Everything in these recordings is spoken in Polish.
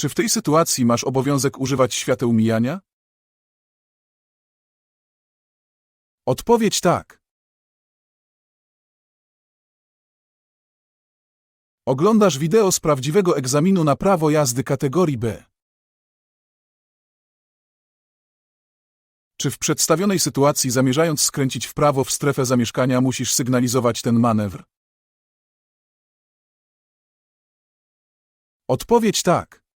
Czy w tej sytuacji masz obowiązek używać świateł mijania? Odpowiedź tak. Oglądasz wideo z prawdziwego egzaminu na prawo jazdy kategorii B. Czy w przedstawionej sytuacji zamierzając skręcić w prawo w strefę zamieszkania musisz sygnalizować ten manewr? Odpowiedź tak.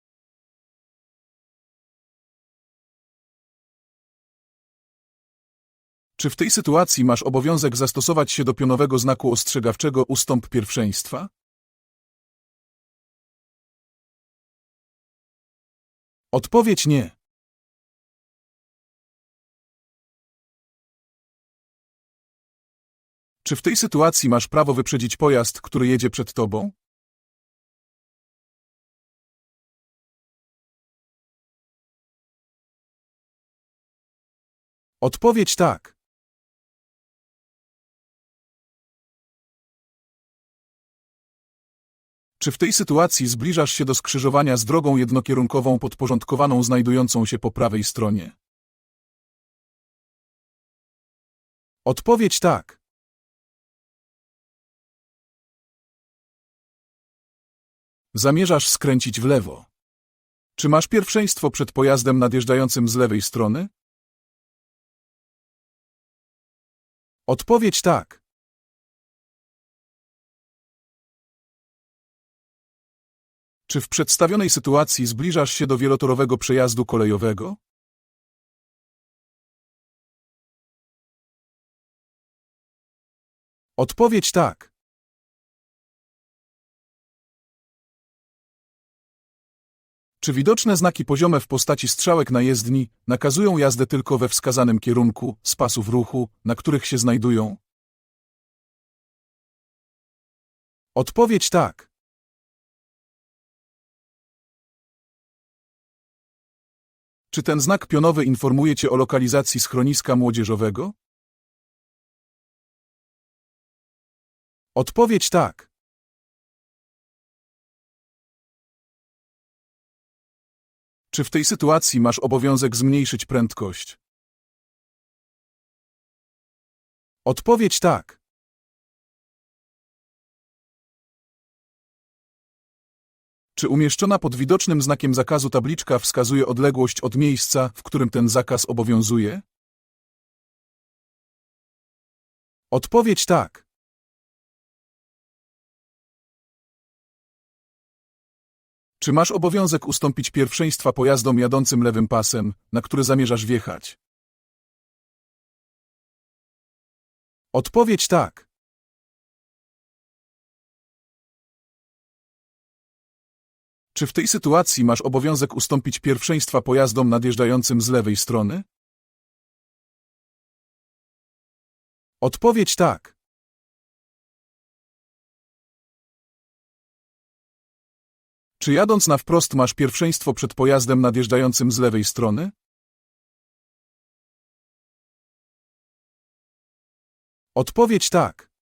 Czy w tej sytuacji masz obowiązek zastosować się do pionowego znaku ostrzegawczego ustąp pierwszeństwa? Odpowiedź nie. Czy w tej sytuacji masz prawo wyprzedzić pojazd, który jedzie przed tobą? Odpowiedź tak. Czy w tej sytuacji zbliżasz się do skrzyżowania z drogą jednokierunkową podporządkowaną znajdującą się po prawej stronie? Odpowiedź tak. Zamierzasz skręcić w lewo. Czy masz pierwszeństwo przed pojazdem nadjeżdżającym z lewej strony? Odpowiedź tak. Czy w przedstawionej sytuacji zbliżasz się do wielotorowego przejazdu kolejowego? Odpowiedź tak. Czy widoczne znaki poziome w postaci strzałek na jezdni nakazują jazdę tylko we wskazanym kierunku z pasów ruchu, na których się znajdują? Odpowiedź tak. Czy ten znak pionowy informuje Cię o lokalizacji schroniska młodzieżowego? Odpowiedź tak. Czy w tej sytuacji masz obowiązek zmniejszyć prędkość? Odpowiedź tak. Czy umieszczona pod widocznym znakiem zakazu tabliczka wskazuje odległość od miejsca, w którym ten zakaz obowiązuje? Odpowiedź tak. Czy masz obowiązek ustąpić pierwszeństwa pojazdom jadącym lewym pasem, na który zamierzasz wjechać? Odpowiedź tak. Czy w tej sytuacji masz obowiązek ustąpić pierwszeństwa pojazdom nadjeżdżającym z lewej strony? Odpowiedź tak. Czy jadąc na wprost masz pierwszeństwo przed pojazdem nadjeżdżającym z lewej strony? Odpowiedź tak.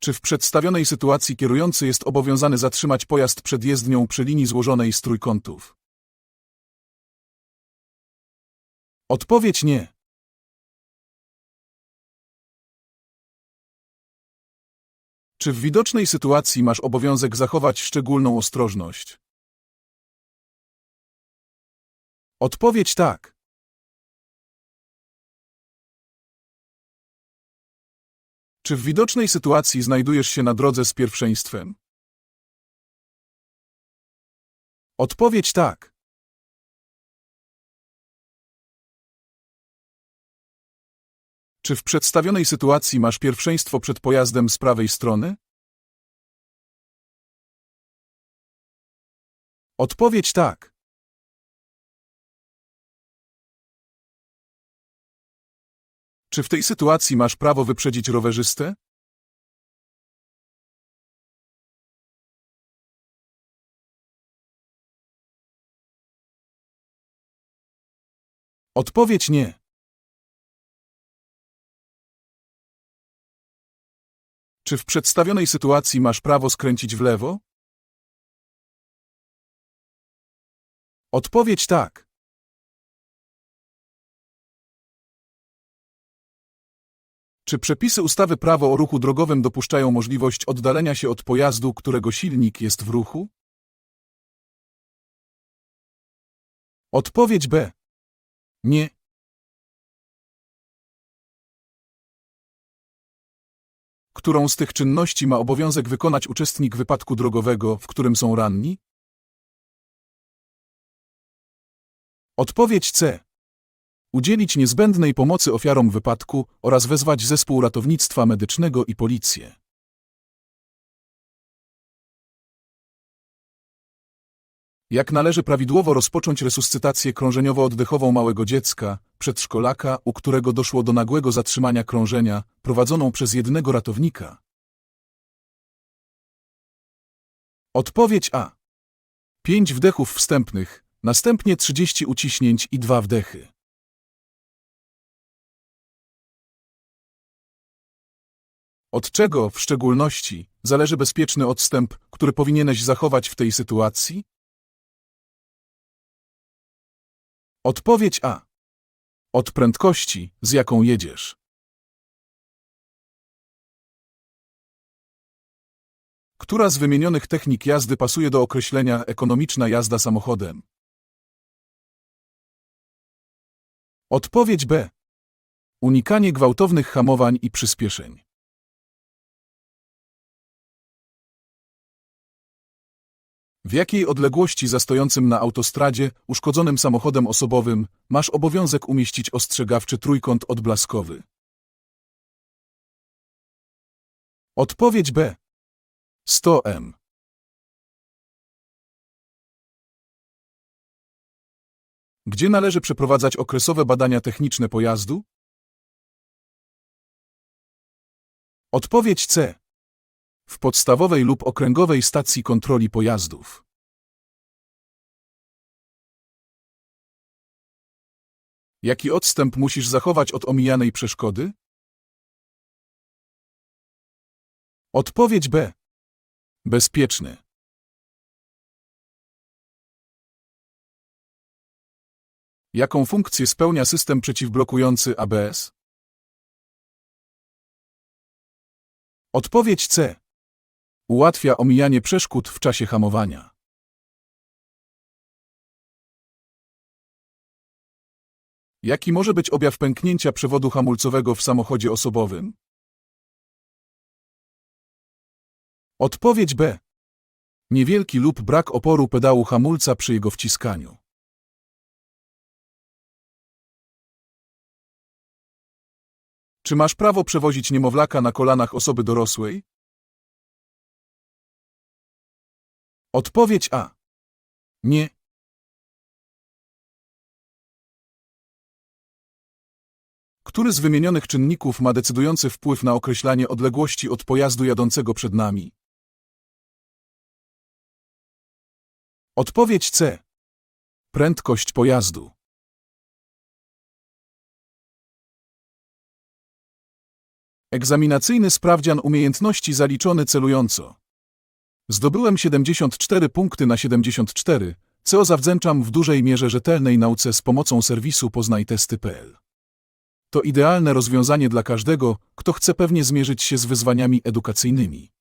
Czy w przedstawionej sytuacji kierujący jest obowiązany zatrzymać pojazd przed jezdnią przy linii złożonej z trójkątów? Odpowiedź nie. Czy w widocznej sytuacji masz obowiązek zachować szczególną ostrożność? Odpowiedź tak. Czy w widocznej sytuacji znajdujesz się na drodze z pierwszeństwem? Odpowiedź tak. Czy w przedstawionej sytuacji masz pierwszeństwo przed pojazdem z prawej strony? Odpowiedź tak. Czy w tej sytuacji masz prawo wyprzedzić rowerzystę? Odpowiedź nie. Czy w przedstawionej sytuacji masz prawo skręcić w lewo? Odpowiedź tak. Czy przepisy ustawy Prawo o ruchu drogowym dopuszczają możliwość oddalenia się od pojazdu, którego silnik jest w ruchu? Odpowiedź B. Nie. Którą z tych czynności ma obowiązek wykonać uczestnik wypadku drogowego, w którym są ranni? Odpowiedź C. Udzielić niezbędnej pomocy ofiarom wypadku oraz wezwać zespół ratownictwa medycznego i policję. Jak należy prawidłowo rozpocząć resuscytację krążeniowo-oddechową małego dziecka, przedszkolaka, u którego doszło do nagłego zatrzymania krążenia, prowadzoną przez jednego ratownika? Odpowiedź A. 5 wdechów wstępnych, następnie 30 uciśnięć i 2 wdechy. Od czego, w szczególności, zależy bezpieczny odstęp, który powinieneś zachować w tej sytuacji? Odpowiedź A. Od prędkości, z jaką jedziesz. Która z wymienionych technik jazdy pasuje do określenia ekonomiczna jazda samochodem? Odpowiedź B. Unikanie gwałtownych hamowań i przyspieszeń. W jakiej odległości za stojącym na autostradzie, uszkodzonym samochodem osobowym, masz obowiązek umieścić ostrzegawczy trójkąt odblaskowy? Odpowiedź B. 100 m. Gdzie należy przeprowadzać okresowe badania techniczne pojazdu? Odpowiedź C. W podstawowej lub okręgowej stacji kontroli pojazdów. Jaki odstęp musisz zachować od omijanej przeszkody? Odpowiedź B. Bezpieczny. Jaką funkcję spełnia system przeciwblokujący ABS? Odpowiedź C. Ułatwia omijanie przeszkód w czasie hamowania. Jaki może być objaw pęknięcia przewodu hamulcowego w samochodzie osobowym? Odpowiedź B. Niewielki lub brak oporu pedału hamulca przy jego wciskaniu. Czy masz prawo przewozić niemowlaka na kolanach osoby dorosłej? Odpowiedź A. Nie. Który z wymienionych czynników ma decydujący wpływ na określanie odległości od pojazdu jadącego przed nami? Odpowiedź C. Prędkość pojazdu. Egzaminacyjny sprawdzian umiejętności zaliczony celująco. Zdobyłem 74 punkty na 74, co zawdzięczam w dużej mierze rzetelnej nauce z pomocą serwisu poznajtesty.pl. To idealne rozwiązanie dla każdego, kto chce pewnie zmierzyć się z wyzwaniami edukacyjnymi.